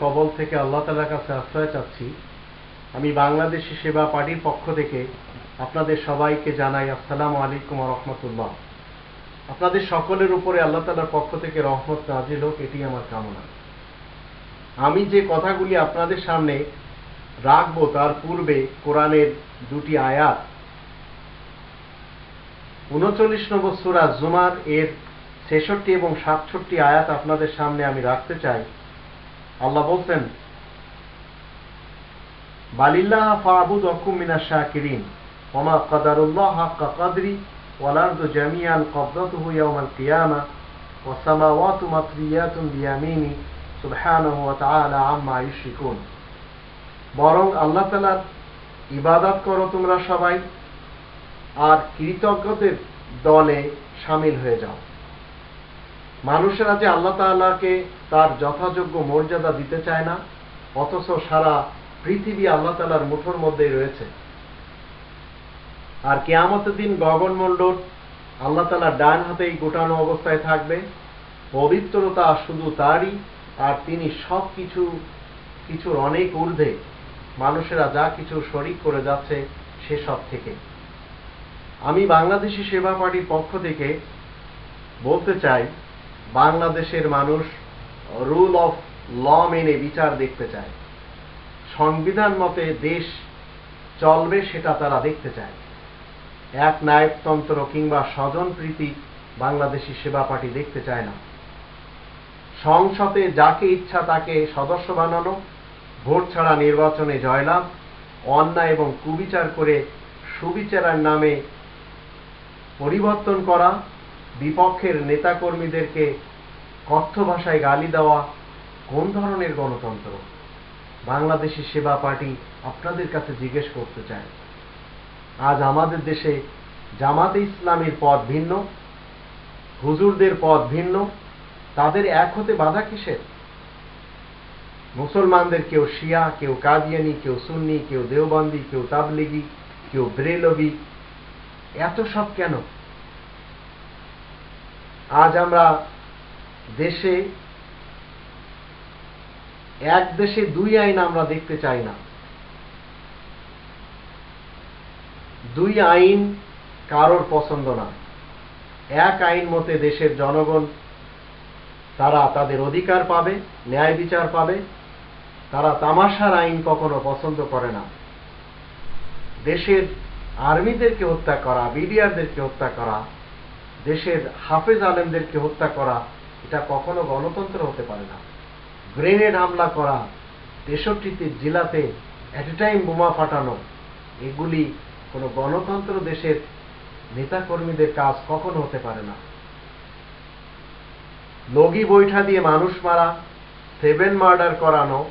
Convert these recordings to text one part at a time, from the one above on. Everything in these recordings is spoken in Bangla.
কবল থেকে আল্লাহ তালার কাছে আশ্রয় চাচ্ছি। আমি বাংলাদেশি সেবা পার্টির পক্ষ থেকে আপনাদের সবাইকে জানাই আসসালামু আলাইকুম রহমতুল্লাহ। আপনাদের সকলের উপরে আল্লাহ তালার পক্ষ থেকে রহমত নাজিল হোক, এটি আমার কামনা। আমি যে কথাগুলি আপনাদের সামনে রাখব তার পূর্বে কোরআনের দুটি আয়াত। উনচল্লিশ নম্বর সুরা জুমার এর ছেষট্টি এবং সাতষট্টি আয়াত আপনাদের সামনে আমি রাখতে চাই। আল্লাহ বলছেন বালিল্লাহ ফাবুদ অকুমিনা শাকিরিন, ওমা হাক্কা কাদরি ওয়ালার্দ জামিয়াল কিয়ামা বিয়ামিনি আম্মা বরং আল্লাহ তালার ইবাদত করো তোমরা সবাই, আর কৃতজ্ঞদের দলে সামিল হয়ে যাও। মানুষেরা যে আল্লাহ তাআলাকে তার যথাযোগ্য মর্যাদা দিতে চায় না, অথচ সারা পৃথিবী আল্লাহ তালার মুঠোর মধ্যেই রয়েছে। আর কেয়ামতের দিন গগনমণ্ডল আল্লাহ তালার ডান হাতেই গোটানো অবস্থায় থাকবে, পবিত্রতা শুধু তারই, আর তিনি সব কিছু কিছুর অনেক ঊর্ধ্বে মানুষেরা যা কিছু শরিক করে যাচ্ছে সেসব থেকে। আমি বাংলাদেশি সেবা পার্টির পক্ষ থেকে বলতে চাই বাংলাদেশের মানুষ রুল অফ ল মেনে বিচার দেখতে চায়। সংবিধান মতে দেশ চলবে সেটা তারা দেখতে চায়। এক নায়কতন্ত্র কিংবা স্বজনপ্রীতি বাংলাদেশি সেবা পার্টি দেখতে চায় না। সংসদে যাকে ইচ্ছা তাকে সদস্য বানানো, ভোট ছাড়া নির্বাচনে জয়লাভ, অন্যায় এবং কুবিচার করে সুবিচারের নামে পরিবর্তন করা বিপক্ষের নেতাকর্মীদেরকে কথ্য ভাষায় গালি দেওয়া কোন ধরনের গণতন্ত্র? বাংলাদেশি সেবা পার্টি আপনাদের কাছে জিজ্ঞেস করতে চায়। আজ আমাদের দেশে জামাতে ইসলামের পথ ভিন্ন, হুজুরদের পথ ভিন্ন, তাদের এক হতে বাধা কিসের? মুসলমানদের কেউ শিয়া, কেউ কাদিয়ানি, কেউ সুন্নি, কেউ দেওবন্দি, কেউ তাবলিগি, কেউ ব্রেলবি, এত সব কেন? আজ আমরা দেশে, এক দেশে দুই আইন আমরা দেখতে চাই না। দুই আইন কারোর পছন্দ না। এক আইন মতে দেশের জনগণ, তারা তাদের অধিকার পাবে, ন্যায় বিচার পাবে, তারা তামাশার আইন কখনো পছন্দ করে না। দেশের আর্মিদেরকে হত্যা করা, বিডিআরদেরকে হত্যা করা দেশের হাফেজ আলেমদেরকে হত্যা করা, এটা কখনো গণতন্ত্র হতে পারে না। গ্রেনেড হামলা করা, তেষট্টিটি জেলাতে অ্যাট এ টাইম বোমা ফাটানো, এগুলি কোনো গণতন্ত্র দেশের নেতাকর্মীদের কাজ কখনো হতে পারে না। লগি বৈঠা দিয়ে মানুষ মারা, সেভেন মার্ডার করানো,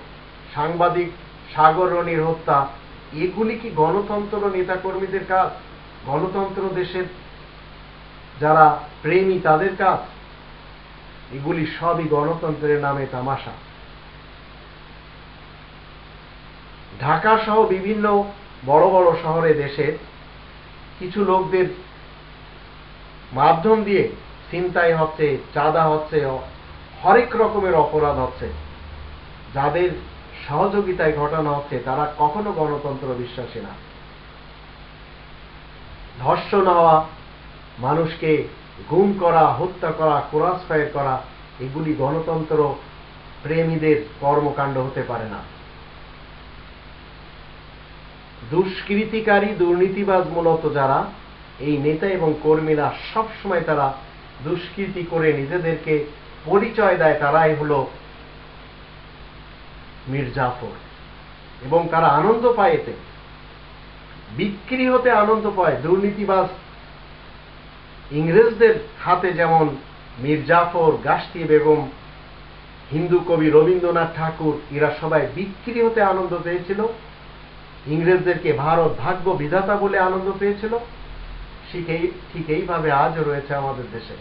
সাংবাদিক সাগর রনির হত্যা, এগুলি কি গণতন্ত্র নেতাকর্মীদের কাজ? গণতন্ত্র দেশের যারা প্রেমী তাদের কাজ, এগুলি সবই গণতন্ত্রের নামে তামাশা। ঢাকা সহ বিভিন্ন বড় বড় শহরে দেশের কিছু লোকদের মাধ্যম দিয়ে চিন্তাই হচ্ছে, চাঁদা হচ্ছে, হরেক রকমের অপরাধ হচ্ছে। যাদের সহযোগিতায় ঘটানো হচ্ছে, তারা কখনো গণতন্ত্র বিশ্বাসী না। ধর্ষণ হওয়া মানুষকে গুম করা, হত্যা করা কোরাস ফায়ার করা, এগুলি গণতন্ত্র প্রেমীদের কর্মকাণ্ড হতে পারে না। দুষ্কৃতিকারী, দুর্নীতিবাজ মূলত যারা, এই নেতা এবং কর্মীরা সবসময় তারা দুষ্কৃতি করে নিজেদেরকে পরিচয় দেয়, তারাই হলো মির্জাফর এবং তারা আনন্দ পায় এতে। বিক্রি হতে আনন্দ পায়, দুর্নীতিবাজ ইংরেজদের হাতে যেমন মির্জাফর গাছটি বেগম, হিন্দু কবি রবীন্দ্রনাথ ঠাকুর, এরা সবাই বিক্রি হতে আনন্দ পেয়েছিল। ইংরেজদেরকে ভারত ভাগ্য বিধাতা বলে আনন্দ পেয়েছিল। ঠিক এইভাবে আজও রয়েছে আমাদের দেশে।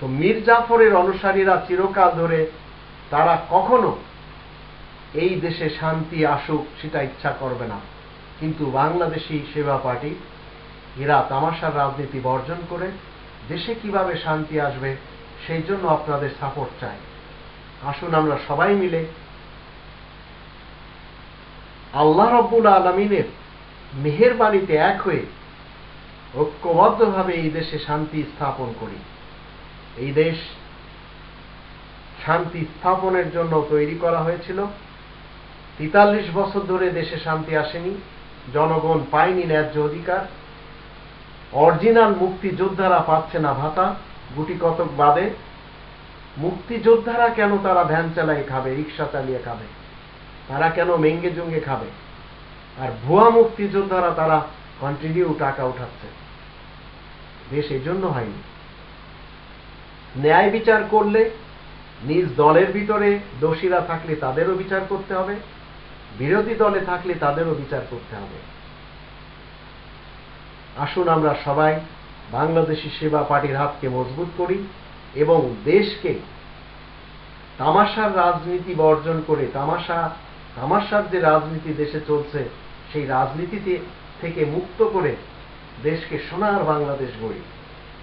তো মীর জাফরের অনুসারীরা চিরকাল ধরে তারা কখনো এই দেশে শান্তি আসুক সেটা ইচ্ছা করবে না। কিন্তু বাংলাদেশি সেবা পার্টি এরা তামাশার রাজনীতি বর্জন করে দেশে কীভাবে শান্তি আসবে, সেই জন্য আপনাদের সাপোর্ট চাই। আসুন আমরা সবাই মিলে আল্লাহ রব্বুল আলমিনের মেহেরবাণীতে এক হয়ে ঐক্যবদ্ধভাবে এই দেশে শান্তি স্থাপন করি। এই দেশ শান্তি স্থাপনের জন্য তৈরি করা হয়েছিল। তেতাল্লিশ বছর ধরে দেশে শান্তি আসেনি, জনগণ পায়নি ন্যায্য অধিকার। অরিজিনাল মুক্তিযোদ্ধারা পাচ্ছে না ভাতা। গুটি কতক বাদে, মুক্তিযোদ্ধারা কেন তারা ভ্যান চালিয়ে খাবে, রিক্সা চালিয়ে খাবে? তারা কেন মেঙ্গে জঙ্গে খাবে? আর ভুয়া মুক্তিযোদ্ধারা তারা কন্টিনিউ টাকা উঠাচ্ছে। দেশ এই জন্য হয়নি। ন্যায় বিচার করলে নিজ দলের ভিতরে দোষীরা থাকলে তাদেরও বিচার করতে হবে, বিরোধী দলে থাকলে তাদেরও বিচার করতে হবে। আসুন আমরা সবাই বাংলাদেশি সেবা পার্টির হাতকে মজবুত করি এবং দেশকে তামাশার রাজনীতি বর্জন করে তামাশা, তামাশার যে রাজনীতি দেশে চলছে, সেই রাজনীতিতে থেকে মুক্ত করে দেশকে সোনার বাংলাদেশ গড়ি।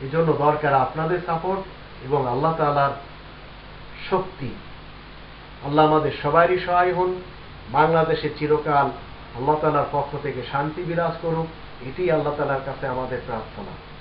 এজন্য দরকার আপনাদের সাপোর্ট এবং আল্লাহ তালার শক্তি। আল্লাহ আমাদের সবারই সহায় হন। বাংলাদেশে চিরকাল আল্লাহ তালার পক্ষ থেকে শান্তি বিরাজ করুক। এটি আল্লাহ তালার কাছে আমাদের প্রার্থনা।